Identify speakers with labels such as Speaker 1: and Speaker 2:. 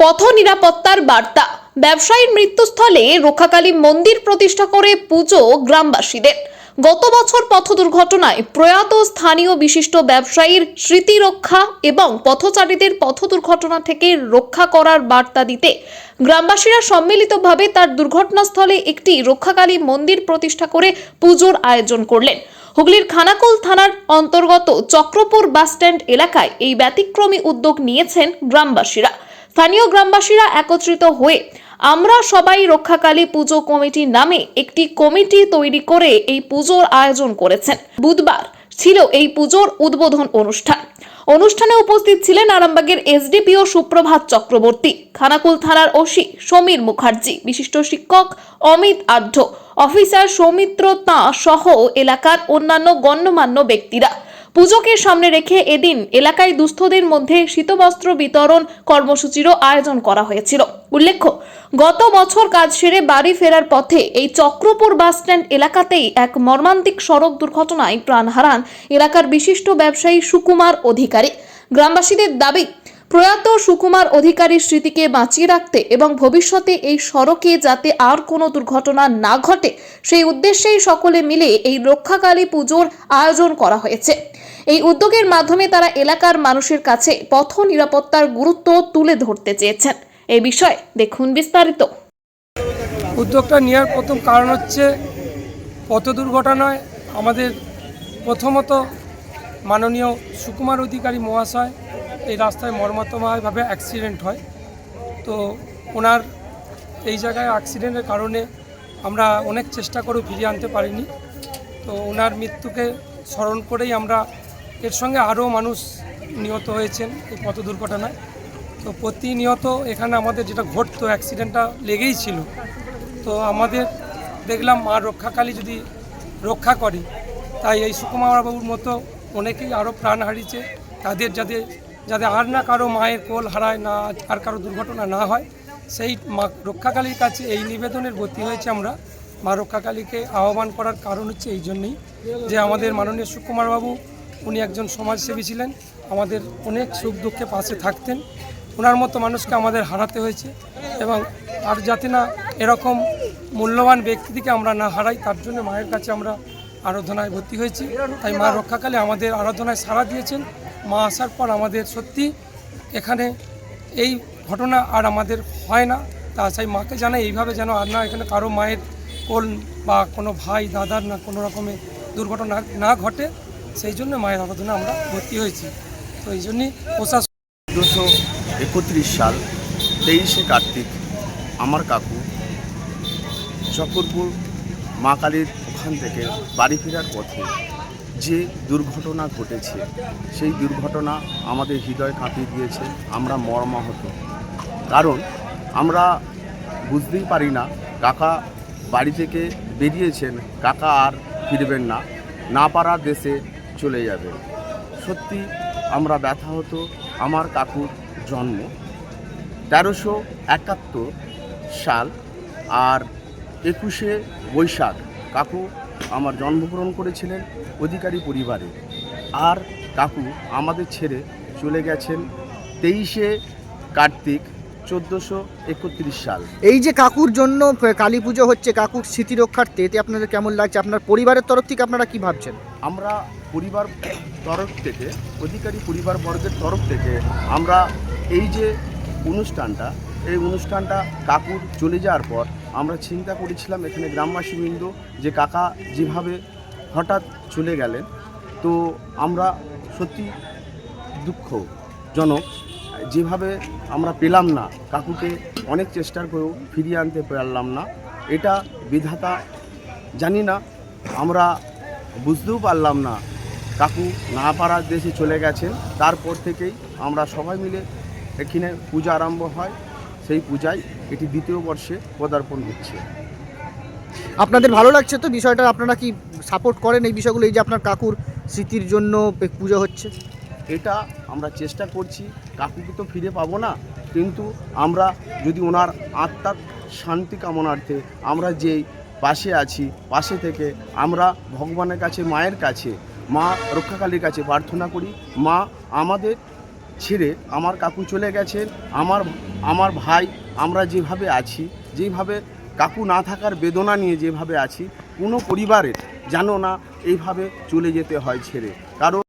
Speaker 1: পথ নিরাপত্তার বার্তা। ব্যবসায়ীর মৃত্যুস্থলে রক্ষাকালী মন্দির প্রতিষ্ঠা করে পুজো গ্রামবাসীদের। গত বছর পথ দুর্ঘটনায় প্রয়াত স্থানীয় বিশিষ্ট ব্যবসায়ীর স্মৃতি রক্ষা এবং পথচারীদের পথ দুর্ঘটনা থেকে রক্ষা করার বার্তা দিতে গ্রামবাসীরা সম্মিলিতভাবে তার দুর্ঘটনাস্থলে একটি রক্ষাকালী মন্দির প্রতিষ্ঠা করে পুজোর আয়োজন করলেন। হুগলির খানাকুল থানার অন্তর্গত চক্রপুর বাসস্ট্যান্ড এলাকায় এই ব্যতিক্রমী উদ্যোগ নিয়েছেন গ্রামবাসীরা। স্থানীয় গ্রামবাসীরা একত্রিত হয়ে আমরা সবাই রক্ষাকালী পুজো কমিটি নামে একটি কমিটি তৈরি করে এই পুজোর আয়োজন করেছেন। বুধবার ছিল এই পুজোর উদ্বোধন অনুষ্ঠান। অনুষ্ঠানে উপস্থিত ছিলেন আরামবাগের এসডিপিও সুপ্রভাত চক্রবর্তী, খানাকুল থানার ওসি সমীর মুখার্জি, বিশিষ্ট শিক্ষক অমিত আঢ্য অফিসার সৌমিত্র তাঁ সহ এলাকার অন্যান্য গণ্যমান্য ব্যক্তিরা। পুজোকে সামনে রেখে এদিন এলাকায় দুস্থদের মধ্যে শীতবস্ত্র বিতরণ কর্মসূচিরও আয়োজন করা হয়েছিল। উল্লেখ্য, গত বছর কাজ সেরে বাড়ি ফেরার পথে এই চক্রপুর বাসস্ট্যান্ড এলাকাতেই এক মর্মান্তিক সড়ক দুর্ঘটনায় প্রাণ হারান এলাকার বিশিষ্ট ব্যবসায়ী সুকুমার অধিকারী। গ্রামবাসীদের দাবি প্রয়াত সুকুমার অধিকারীর স্মৃতিকে বাঁচিয়ে রাখতে এবং ভবিষ্যতে এই সড়কে যাতে আর কোনো দুর্ঘটনা না ঘটে, সেই উদ্দেশ্যেই সকলে মিলে এই রক্ষাকালী পুজোর আয়োজন করা হয়েছে। এই উদ্যোগের মাধ্যমে তারা এলাকার মানুষের কাছে পথ নিরাপত্তার গুরুত্ব তুলে ধরতে চেয়েছেন। এই বিষয়ে দেখুন বিস্তারিত।
Speaker 2: উদ্যোগটা নেওয়ার প্রথম কারণ হচ্ছে পথ দুর্ঘটনায় আমাদের প্রথমত মাননীয় সুকুমার অধিকারী মহাশয় এই রাস্তায় মর্মান্তময়ভাবে অ্যাক্সিডেন্ট হয়। তো ওনার এই জায়গায় অ্যাক্সিডেন্টের কারণে আমরা অনেক চেষ্টা করেও ফিরিয়ে আনতে পারিনি। তো ওনার মৃত্যুকে স্মরণ করেই আমরা এর সঙ্গে আরও মানুষ নিহত হয়েছেন এই পথ দুর্ঘটনায়। তো প্রতিনিয়ত এখানে আমাদের যেটা ঘটতো অ্যাক্সিডেন্টটা লেগেই ছিল। তো আমাদের দেখলাম মা রক্ষাকালী যদি রক্ষা করে, তাই এই সুকুমার বাবুর মতো অনেকেই আরও প্রাণ হারিয়েছে। তাদের যাতে যাতে আর না কারও মায়ের কোল হারায় না, আর কারও দুর্ঘটনা না হয়, সেই মা রক্ষাকালীর কাছে এই নিবেদনের ভর্তি হয়েছে আমরা। মা রক্ষাকালীকে আহ্বান করার কারণ হচ্ছে এই জন্যই যে আমাদের মাননীয় সুকুমার বাবু, উনি একজন সমাজসেবী ছিলেন, আমাদের অনেক সুখ দুঃখে পাশে থাকতেন। ওনার মতো মানুষকে আমাদের হারাতে হয়েছে এবং আর যাতে না এরকম মূল্যবান ব্যক্তিকে আমরা না হারাই, তার জন্য মায়ের কাছে আমরা আরাধনায় ভর্তি হয়েছি। তাই মা রক্ষাকালী আমাদের আরাধনায় সাড়া দিয়েছেন। মা আসার পর আমাদের সত্যি এখানে এই ঘটনা আর আমাদের হয় না। তা চাই মাকে জানাই, এইভাবে যেন আর না এখানে কারও মায়ের কোল বা কোনো ভাই, দাদার না কোনো রকমের দুর্ঘটনা না ঘটে, সেই জন্য মায়ের আরাধনা আমরা ভর্তি হয়েছি। তো এই জন্যই প্রশাসন
Speaker 3: চোদ্দোশো একত্রিশ সাল তেইশে কার্তিক আমার কাকু চকরপুর মা কালীর ওখান থেকে বাড়ি ফেরার পথে যে দুর্ঘটনা ঘটেছে, সেই দুর্ঘটনা আমাদের হৃদয় কাঁপিয়ে দিয়েছে, আমরা মর্মাহত। কারণ আমরা বুঝতেই পারি না, কাকা বাড়ি থেকে বেরিয়েছেন, কাকা আর ফিরবেন না না পারার দেশে চলে যাবে। সত্যি আমরা ব্যথা হতো আমার কাকুর জন্ম। তেরোশো একাত্তর সাল আর একুশে বৈশাখ, কাকু আমার জন্মগ্রহণ করেছিলেন অধিকারী পরিবারে। আর কাকু আমাদের ছেড়ে চলে গেছেন তেইশে কার্তিক চোদ্দোশো একত্রিশ সাল।
Speaker 4: এই যে কাকুর জন্য কালী পুজো হচ্ছে কাকুর স্মৃতি রক্ষার্থে এতে আপনাদের কেমন লাগছে? আপনার পরিবারের তরফ থেকে আপনারা কি ভাবছেন?
Speaker 3: আমরা পরিবার তরফ থেকে অধিকারী পরিবার বর্গের তরফ থেকে আমরা এই যে অনুষ্ঠানটা এই অনুষ্ঠানটা কাকুর চলে যাওয়ার পর আমরা চিন্তা করেছিলাম এখানে গ্রামবাসীবৃন্দ যে কাকা যেভাবে হঠাৎ চলে গেলেন, তো আমরা সত্যি দুঃখজনক যেভাবে আমরা পেলাম না, কাকুকে অনেক চেষ্টার করেও ফিরিয়ে আনতে পারলাম না। এটা বিধাতা জানি না, আমরা বুঝতেও পারলাম না, কাকু না পারার দেশে চলে গেছেন, তারপর থেকেই আমরা সবাই মিলে এখানে পূজা আরম্ভ হয়। সেই পূজায় এটি দ্বিতীয় বর্ষে পদার্পণ হচ্ছে।
Speaker 4: আপনাদের ভালো লাগছে তো? বিষয়টা আপনারা কি সাপোর্ট করেন এই বিষয়গুলো? এই যে আপনার কাকুর স্মৃতির জন্য পুজো হচ্ছে।
Speaker 3: এটা আমরা চেষ্টা করছি। কাকুকে তো ফিরে পাবো না কিন্তু আমরা যদি ওনার আত্মার শান্তি কামনার্থে আমরা যেই পাশে আছি পাশে থেকে আমরা ভগবানের কাছে মায়ের কাছে মা রক্ষাকালীর কাছে প্রার্থনা করি। মা আমাদের ছেড়ে আমার কাকু চলে গেছেন, আমার আমার ভাই, আমরা যেভাবে আছি, যেভাবে কাকু না থাকার বেদনা নিয়ে যেভাবে আছি, কোনো পরিবারের জানো না, এইভাবে চলে যেতে হয় ছেড়ে। কারণ